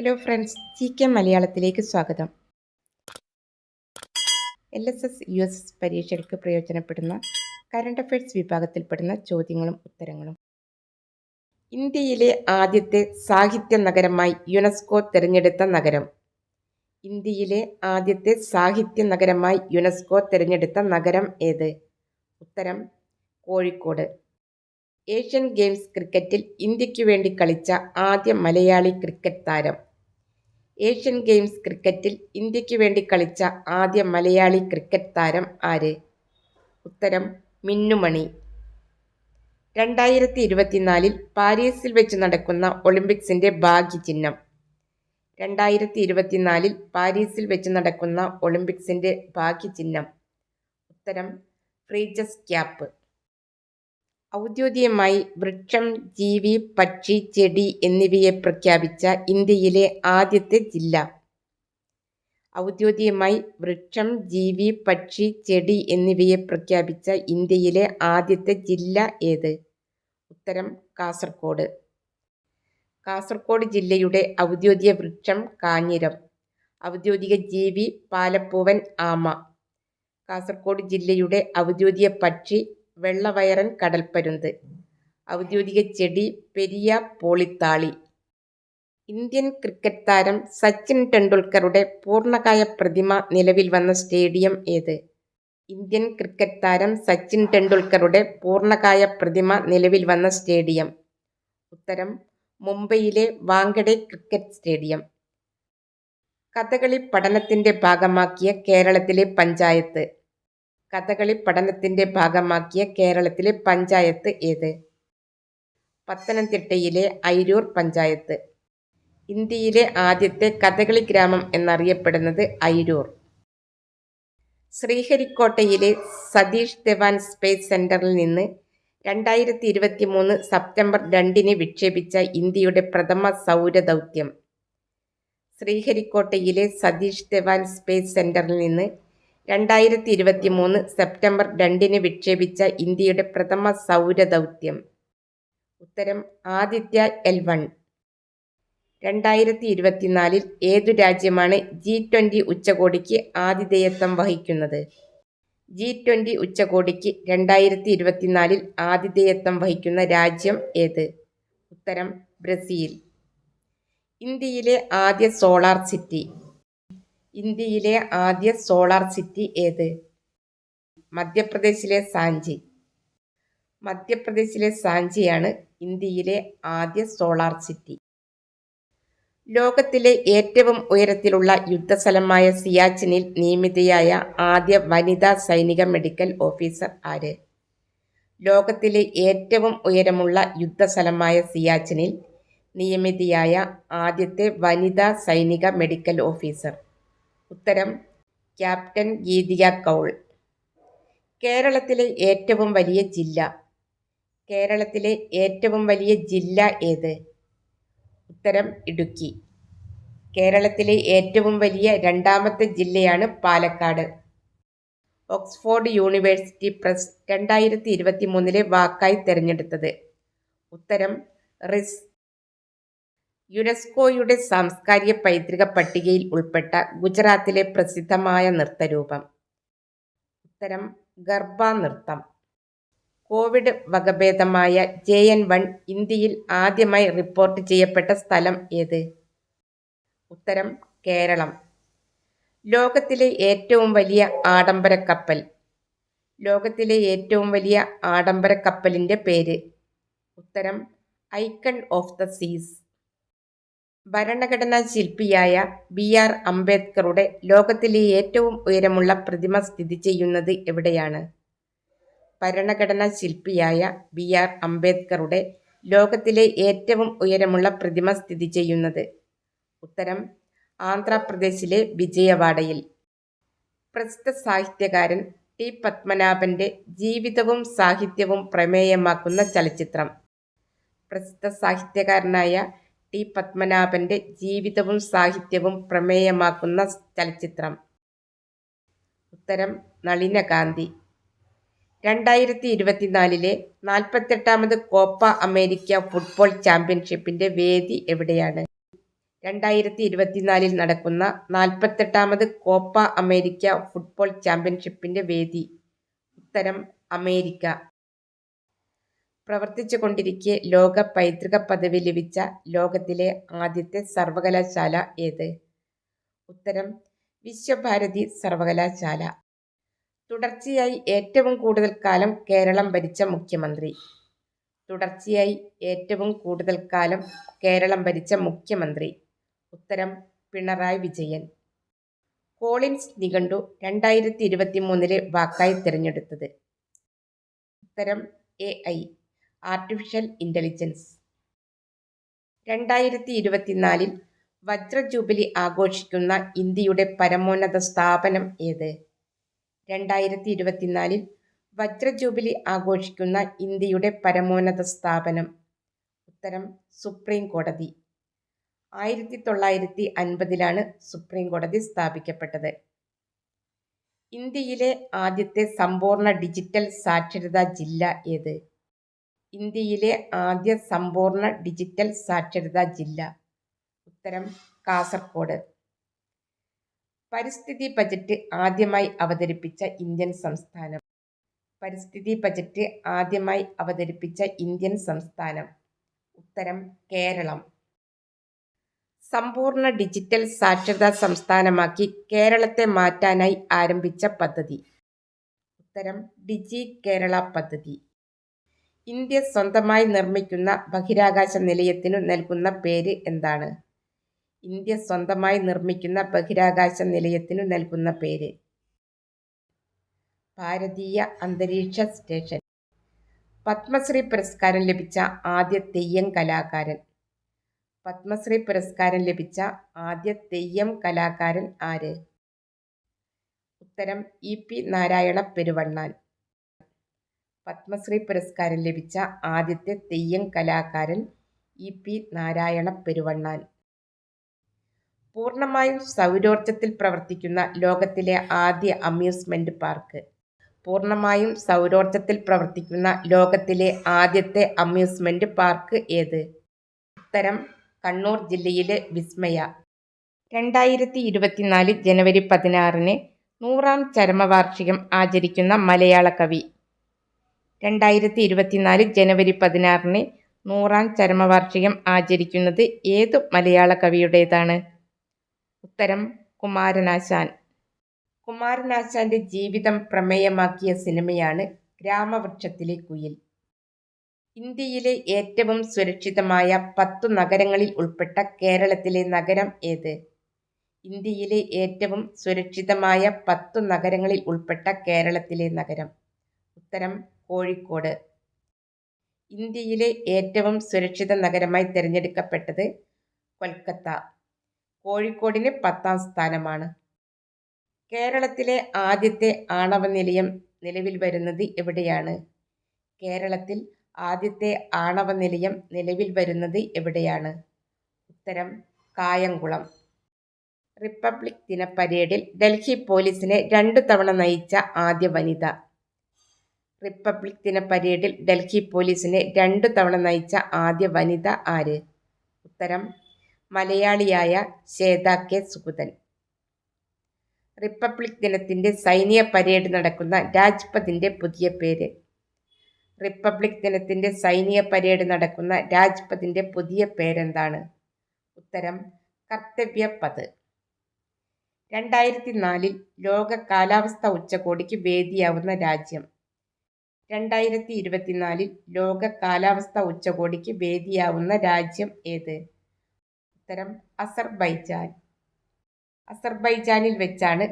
Hello friends G K മലയാളത്തിലേക്ക് സ്വാഗതം. L S S U S S പരീക്ഷകൾക്ക് പ്രയോജനപ്പെടുന്ന കറണ്ട് അഫയേഴ്സ് വിഭാഗത്തിൽപ്പെടുന്ന ചോദ്യങ്ങളും ഉത്തരങ്ങളും. ഇന്ത്യയിലെ ആദ്യത്തെ സാഹിത്യ നഗരമായി യുനെസ്കോ തിരഞ്ഞെടുത്ത നഗരം. ഇന്ത്യയിലെ ആദ്യത്തെ സാഹിത്യ നഗരമായി യുനെസ്കോ തിരഞ്ഞെടുത്ത നഗരം ഏത്? ഉത്തരം കോഴിക്കോട്. ഏഷ്യൻ ഗെയിംസ് ക്രിക്കറ്റിൽ ഇന്ത്യയ്ക്കു വേണ്ടി കളിച്ച ആദ്യ മലയാളി ക്രിക്കറ്റ് താരം ഏഷ്യൻ ഗെയിംസ് ക്രിക്കറ്റിൽ ഇന്ത്യയ്ക്ക് വേണ്ടി കളിച്ച ആദ്യ മലയാളി ക്രിക്കറ്റ് താരം ആര്? ഉത്തരം മിന്നുമണി. രണ്ടായിരത്തി ഇരുപത്തിനാലിൽ പാരീസിൽ വെച്ച് നടക്കുന്ന ഒളിമ്പിക്സിന്റെ ഭാഗ്യചിഹ്നം. രണ്ടായിരത്തി ഇരുപത്തിനാലിൽ പാരീസിൽ വെച്ച് നടക്കുന്ന ഒളിമ്പിക്സിന്റെ ഭാഗ്യചിഹ്നം. ഉത്തരം ഫ്രീജസ് ക്യാപ്പ്. ഔദ്യോഗികമായി വൃക്ഷം ജീവി പക്ഷി ചെടി എന്നിവയെ പ്രഖ്യാപിച്ച ഇന്ത്യയിലെ ആദ്യത്തെ ജില്ല. ഔദ്യോഗികമായി വൃക്ഷം ജീവി പക്ഷി ചെടി എന്നിവയെ പ്രഖ്യാപിച്ച ഇന്ത്യയിലെ ആദ്യത്തെ ജില്ല ഏത്? ഉത്തരം കാസർഗോഡ് കാസർഗോഡ് ജില്ലയുടെ ഔദ്യോഗിക വൃക്ഷം കാഞ്ഞിരം. ഔദ്യോഗിക ജീവി പാലപ്പൂവൻ ആമ. കാസർഗോഡ് ജില്ലയുടെ ഔദ്യോഗിക പക്ഷി വെള്ളവയറൻ കടൽപ്പരുന്ത് ഔദ്യോഗിക ചെടി പെരിയ പോളിത്താളി. ഇന്ത്യൻ ക്രിക്കറ്റ് താരം സച്ചിൻ ടെണ്ടുൽക്കറുടെ പൂർണകായ പ്രതിമ നിലവിൽ വന്ന സ്റ്റേഡിയം ഏത്? ഇന്ത്യൻ ക്രിക്കറ്റ് താരം സച്ചിൻ ടെണ്ടുൽക്കറുടെ പൂർണകായ പ്രതിമ നിലവിൽ വന്ന സ്റ്റേഡിയം. ഉത്തരം മുംബൈയിലെ വാങ്കഡെ ക്രിക്കറ്റ് സ്റ്റേഡിയം. കഥകളി പഠനത്തിന്റെ ഭാഗമാക്കിയ കേരളത്തിലെ പഞ്ചായത്ത്. കഥകളി പഠനത്തിന്റെ ഭാഗമാക്കിയ കേരളത്തിലെ പഞ്ചായത്ത് ഏത്? പത്തനംതിട്ടയിലെ അയിരൂർ പഞ്ചായത്ത്. ഇന്ത്യയിലെ ആദ്യത്തെ കഥകളി ഗ്രാമം എന്നറിയപ്പെടുന്നത് അയിരൂർ. ശ്രീഹരിക്കോട്ടയിലെ സതീഷ് ധവാൻ സ്പേസ് സെന്ററിൽ നിന്ന് രണ്ടായിരത്തി ഇരുപത്തി മൂന്ന് സെപ്റ്റംബർ രണ്ടിന് വിക്ഷേപിച്ച ഇന്ത്യയുടെ പ്രഥമ സൗരദൗത്യം. ശ്രീഹരിക്കോട്ടയിലെ സതീഷ് ധവാൻ സ്പേസ് സെന്ററിൽ നിന്ന് രണ്ടായിരത്തി ഇരുപത്തി മൂന്ന് സെപ്റ്റംബർ രണ്ടിന് വിക്ഷേപിച്ച ഇന്ത്യയുടെ പ്രഥമ സൗരദൗത്യം. ഉത്തരം ആദിത്യ എൽ വൺ. രണ്ടായിരത്തി ഇരുപത്തിനാലിൽ ഏതു രാജ്യമാണ് ജി ട്വന്റി ഉച്ചകോടിക്ക് ആതിഥേയത്വം വഹിക്കുന്നത്? ജി ട്വന്റി ഉച്ചകോടിക്ക് രണ്ടായിരത്തി ഇരുപത്തിനാലിൽ ആതിഥേയത്വം വഹിക്കുന്ന രാജ്യം ഏത്? ഉത്തരം ബ്രസീൽ. ഇന്ത്യയിലെ ആദ്യ സോളാർ സിറ്റി. ഇന്ത്യയിലെ ആദ്യ സോളാർ സിറ്റി ഏത്? മധ്യപ്രദേശിലെ സാഞ്ചി. മധ്യപ്രദേശിലെ സാഞ്ചിയാണ് ഇന്ത്യയിലെ ആദ്യ സോളാർ സിറ്റി. ലോകത്തിലെ ഏറ്റവും ഉയരത്തിലുള്ള യുദ്ധസ്ഥലമായ സിയാച്ചിനിൽ നിയമിതയായ ആദ്യ വനിതാ സൈനിക മെഡിക്കൽ ഓഫീസർ ആര്? ലോകത്തിലെ ഏറ്റവും ഉയരമുള്ള യുദ്ധസ്ഥലമായ സിയാച്ചിനിൽ നിയമിതയായ ആദ്യത്തെ വനിതാ സൈനിക മെഡിക്കൽ ഓഫീസർ. ഉത്തരം ക്യാപ്റ്റൻ ഗീതിക കൗൾ. കേരളത്തിലെ ഏറ്റവും വലിയ ജില്ല. കേരളത്തിലെ ഏറ്റവും വലിയ ജില്ല ഏത്? ഉത്തരം ഇടുക്കി. കേരളത്തിലെ ഏറ്റവും വലിയ രണ്ടാമത്തെ ജില്ലയാണ് പാലക്കാട്. ഓക്സ്ഫോർഡ് യൂണിവേഴ്സിറ്റി പ്രസ് രണ്ടായിരത്തി ഇരുപത്തി മൂന്നിലെ വാക്കായി തിരഞ്ഞെടുത്തത്. ഉത്തരം റിസ് യുനെസ്കോയുടെ സാംസ്കാരിക പൈതൃക പട്ടികയിൽ ഉൾപ്പെട്ട ഗുജറാത്തിലെ പ്രസിദ്ധമായ നൃത്തരൂപം. ഉത്തരം ഗർഭ നൃത്തം കോവിഡ് വകഭേദമായ ജെ എൻ വൺ ഇന്ത്യയിൽ ആദ്യമായി റിപ്പോർട്ട് ചെയ്യപ്പെട്ട സ്ഥലം ഏത്? ഉത്തരം കേരളം. ലോകത്തിലെ ഏറ്റവും വലിയ ആഡംബര കപ്പൽ. ലോകത്തിലെ ഏറ്റവും വലിയ ആഡംബര കപ്പലിന്റെ പേര്. ഉത്തരം ഐക്കൺ ഓഫ് ദ സീസ്. ഭരണഘടനാ ശില്പിയായ ബി ആർ അംബേദ്കറുടെ ലോകത്തിലെ ഏറ്റവും ഉയരമുള്ള പ്രതിമ സ്ഥിതി ചെയ്യുന്നത് എവിടെയാണ്? ഭരണഘടനാ ശില്പിയായ ബി ആർ അംബേദ്കറുടെ ലോകത്തിലെ ഏറ്റവും ഉയരമുള്ള പ്രതിമ സ്ഥിതി ചെയ്യുന്നത്? ഉത്തരം ആന്ധ്രാപ്രദേശിലെ വിജയവാഡയിൽ. പ്രസിദ്ധ സാഹിത്യകാരൻ ടി പത്മനാഭന്റെ ജീവിതവും സാഹിത്യവും പ്രമേയമാക്കുന്ന ചലച്ചിത്രം. പ്രസിദ്ധ സാഹിത്യകാരനായ ടി. പത്മനാഭന്റെ ജീവിതവും സാഹിത്യവും പ്രമേയമാക്കുന്ന ചലച്ചിത്രം. ഉത്തരം നളിനകാന്തി രണ്ടായിരത്തി ഇരുപത്തിനാലിലെ നാൽപ്പത്തെട്ടാമത് കോപ്പ അമേരിക്ക ഫുട്ബോൾ ചാമ്പ്യൻഷിപ്പിന്റെ വേദി എവിടെയാണ്? രണ്ടായിരത്തി ഇരുപത്തിനാലിൽ നടക്കുന്ന നാൽപ്പത്തെട്ടാമത് കോപ്പ അമേരിക്ക ഫുട്ബോൾ ചാമ്പ്യൻഷിപ്പിന്റെ വേദി. ഉത്തരം അമേരിക്ക. പ്രവർത്തിച്ചുകൊണ്ടിരിക്കെ ലോക പൈതൃക പദവി ലഭിച്ച ലോകത്തിലെ ആദ്യത്തെ സർവകലാശാല ഏത്? ഉത്തരം വിശ്വഭാരതി സർവകലാശാല. തുടർച്ചയായി ഏറ്റവും കൂടുതൽ കാലം കേരളം ഭരിച്ച മുഖ്യമന്ത്രി. തുടർച്ചയായി ഏറ്റവും കൂടുതൽ കാലം കേരളം ഭരിച്ച മുഖ്യമന്ത്രി. ഉത്തരം പിണറായി വിജയൻ. കോളിൻസ് നിഘണ്ടു രണ്ടായിരത്തി ഇരുപത്തി മൂന്നിലെ വാക്കായി തിരഞ്ഞെടുത്തത്. ഉത്തരം എ ഐ. ആർട്ടിഫിഷ്യൽ ഇന്റലിജൻസ് രണ്ടായിരത്തി ഇരുപത്തിനാലിൽ വജ്ര ജൂബിലി ആഘോഷിക്കുന്ന ഇന്ത്യയുടെ പരമോന്നത സ്ഥാപനം ഏത്? രണ്ടായിരത്തി ഇരുപത്തിനാലിൽ വജ്ര ജൂബിലി ആഘോഷിക്കുന്ന ഇന്ത്യയുടെ പരമോന്നത സ്ഥാപനം. ഉത്തരം സുപ്രീം കോടതി. ആയിരത്തി തൊള്ളായിരത്തി അൻപതിലാണ് സുപ്രീം കോടതി സ്ഥാപിക്കപ്പെട്ടത്. ഇന്ത്യയിലെ ആദ്യത്തെ സമ്പൂർണ ഡിജിറ്റൽ സാക്ഷരതാ ജില്ല ഏത്? ഇന്ത്യയിലെ ആദ്യ സമ്പൂർണ ഡിജിറ്റൽ സാക്ഷരതാ ജില്ല. ഉത്തരം കാസർഗോഡ് പരിസ്ഥിതി ബജറ്റ് ആദ്യമായി അവതരിപ്പിച്ച ഇന്ത്യൻ സംസ്ഥാനം. പരിസ്ഥിതി ബജറ്റ് ആദ്യമായി അവതരിപ്പിച്ച ഇന്ത്യൻ സംസ്ഥാനം. ഉത്തരം കേരളം. സമ്പൂർണ ഡിജിറ്റൽ സാക്ഷരതാ സംസ്ഥാനമാക്കി കേരളത്തെ മാറ്റാനായി ആരംഭിച്ച പദ്ധതി. ഉത്തരം ഡിജി കേരള പദ്ധതി. ഇന്ത്യ സ്വന്തമായി നിർമ്മിക്കുന്ന ബഹിരാകാശ നിലയത്തിനു നൽകുന്ന പേര് എന്താണ്? ഇന്ത്യ സ്വന്തമായി നിർമ്മിക്കുന്ന ബഹിരാകാശ നിലയത്തിനു നൽകുന്ന പേര്. ഭാരതീയ അന്തരീക്ഷ സ്റ്റേഷൻ. പത്മശ്രീ പുരസ്കാരം ലഭിച്ച ആദ്യ തെയ്യം കലാകാരൻ. പത്മശ്രീ പുരസ്കാരം ലഭിച്ച ആദ്യ തെയ്യം കലാകാരൻ ആര്? ഉത്തരം ഇ പി നാരായണ പെരുവണ്ണാൻ. പത്മശ്രീ പുരസ്കാരം ലഭിച്ച ആദ്യത്തെ തെയ്യം കലാകാരൻ ഇ പി നാരായണ പെരുവണ്ണാൻ. പൂർണമായും സൗരോർജത്തിൽ പ്രവർത്തിക്കുന്ന ലോകത്തിലെ ആദ്യ അമ്യൂസ്മെന്റ് പാർക്ക്. പൂർണമായും സൗരോർജത്തിൽ പ്രവർത്തിക്കുന്ന ലോകത്തിലെ ആദ്യത്തെ അമ്യൂസ്മെന്റ് പാർക്ക് ഏത്? ഉത്തരം കണ്ണൂർ ജില്ലയിലെ വിസ്മയ. രണ്ടായിരത്തി ഇരുപത്തിനാല് ജനുവരി പതിനാറിന് നൂറാം ചരമവാർഷികം ആചരിക്കുന്ന മലയാള കവി രണ്ടായിരത്തി ഇരുപത്തിനാല് ജനുവരി പതിനാറിന് നൂറാം ചരമവാർഷികം ആചരിക്കുന്നത് ഏത് മലയാള കവിയുടേതാണ്? ഉത്തരം കുമാരനാശാൻ. കുമാരനാശാന്റെ ജീവിതം പ്രമേയമാക്കിയ സിനിമയാണ് ഗ്രാമവൃക്ഷത്തിലെ കുയിൽ. ഇന്ത്യയിലെ ഏറ്റവും സുരക്ഷിതമായ പത്തു നഗരങ്ങളിൽ ഉൾപ്പെട്ട കേരളത്തിലെ നഗരം ഏത്? ഇന്ത്യയിലെ ഏറ്റവും സുരക്ഷിതമായ പത്തു നഗരങ്ങളിൽ ഉൾപ്പെട്ട കേരളത്തിലെ നഗരം. ഉത്തരം കോഴിക്കോട്. ഇന്ത്യയിലെ ഏറ്റവും സുരക്ഷിത നഗരമായി തിരഞ്ഞെടുക്കപ്പെട്ടത് കൊൽക്കത്ത. കോഴിക്കോടിന് പത്താം സ്ഥാനമാണ്. കേരളത്തിലെ ആദ്യത്തെ ആണവ നിലയം നിലവിൽ വരുന്നത് എവിടെയാണ്? കേരളത്തിൽ ആദ്യത്തെ ആണവ നിലയം നിലവിൽ വരുന്നത് എവിടെയാണ്? ഉത്തരം കായംകുളം. റിപ്പബ്ലിക് ദിന പരേഡിൽ ഡൽഹി പോലീസിനെ രണ്ടു തവണ നയിച്ച ആദ്യ വനിത. റിപ്പബ്ലിക് ദിന പരേഡിൽ ഡൽഹി പോലീസിനെ രണ്ടു തവണ നയിച്ച ആദ്യ വനിത ആര്? ഉത്തരം മലയാളിയായ ശ്വേത കെ. സുഗുതൻ. റിപ്പബ്ലിക് ദിനത്തിന്റെ സൈനിക പരേഡ് നടക്കുന്ന രാജ്പഥിന്റെ പുതിയ പേര്. റിപ്പബ്ലിക് ദിനത്തിന്റെ സൈനിക പരേഡ് നടക്കുന്ന രാജ്പഥിന്റെ പുതിയ പേരെന്താണ്? ഉത്തരം കർത്തവ്യപഥ് രണ്ടായിരത്തി നാലിൽ ലോക കാലാവസ്ഥ ഉച്ചകോടിക്ക് വേദിയാവുന്ന രാജ്യം. രണ്ടായിരത്തി ഇരുപത്തിനാലിൽ ലോക കാലാവസ്ഥ ഉച്ചകോടിക്ക് വേദിയാവുന്ന രാജ്യം ഏത്? ഉത്തരം അസർബൈജാൻ. അസർബൈജാനിൽ വെച്ചാണ്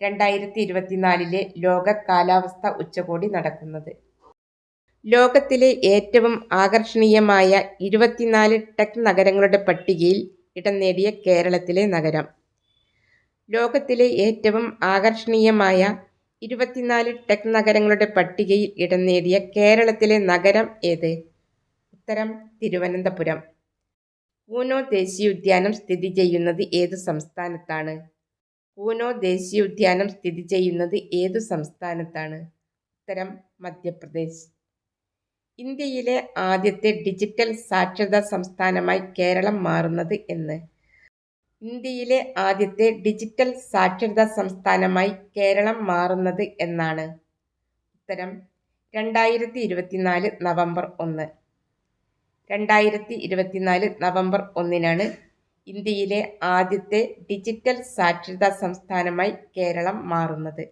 രണ്ടായിരത്തി ഇരുപത്തിനാലിലെ ലോക കാലാവസ്ഥ ഉച്ചകോടി നടക്കുന്നത്. ലോകത്തിലെ ഏറ്റവും ആകർഷണീയമായ ഇരുപത്തിനാല് ടെക് നഗരങ്ങളുടെ പട്ടികയിൽ ഇടം നേടിയ കേരളത്തിലെ നഗരം. ലോകത്തിലെ ഏറ്റവും ആകർഷണീയമായ ഇരുപത്തിനാല് ടെക് നഗരങ്ങളുടെ പട്ടികയിൽ ഇടം നേടിയ കേരളത്തിലെ നഗരം ഏത്? ഉത്തരം തിരുവനന്തപുരം. കൂനോ ദേശീയോദ്യാനം സ്ഥിതി ചെയ്യുന്നത് ഏത് സംസ്ഥാനത്താണ്? കൂനോ ദേശീയോദ്യാനം സ്ഥിതി ചെയ്യുന്നത് ഏതു സംസ്ഥാനത്താണ്? ഉത്തരം മധ്യപ്രദേശ്. ഇന്ത്യയിലെ ആദ്യത്തെ ഡിജിറ്റൽ സാക്ഷരതാ സംസ്ഥാനമായി കേരളം മാറുന്നത് എന്ന്. ഇന്ത്യയിലെ ആദ്യത്തെ ഡിജിറ്റൽ സാക്ഷരതാ സംസ്ഥാനമായി കേരളം മാറുന്നത് എന്നാണ്? ഉത്തരം രണ്ടായിരത്തി ഇരുപത്തിനാല് നവംബർ ഒന്ന്. രണ്ടായിരത്തി ഇരുപത്തിനാല് നവംബർ ഒന്നിനാണ് ഇന്ത്യയിലെ ആദ്യത്തെ ഡിജിറ്റൽ സാക്ഷരതാ സംസ്ഥാനമായി കേരളം മാറുന്നത്.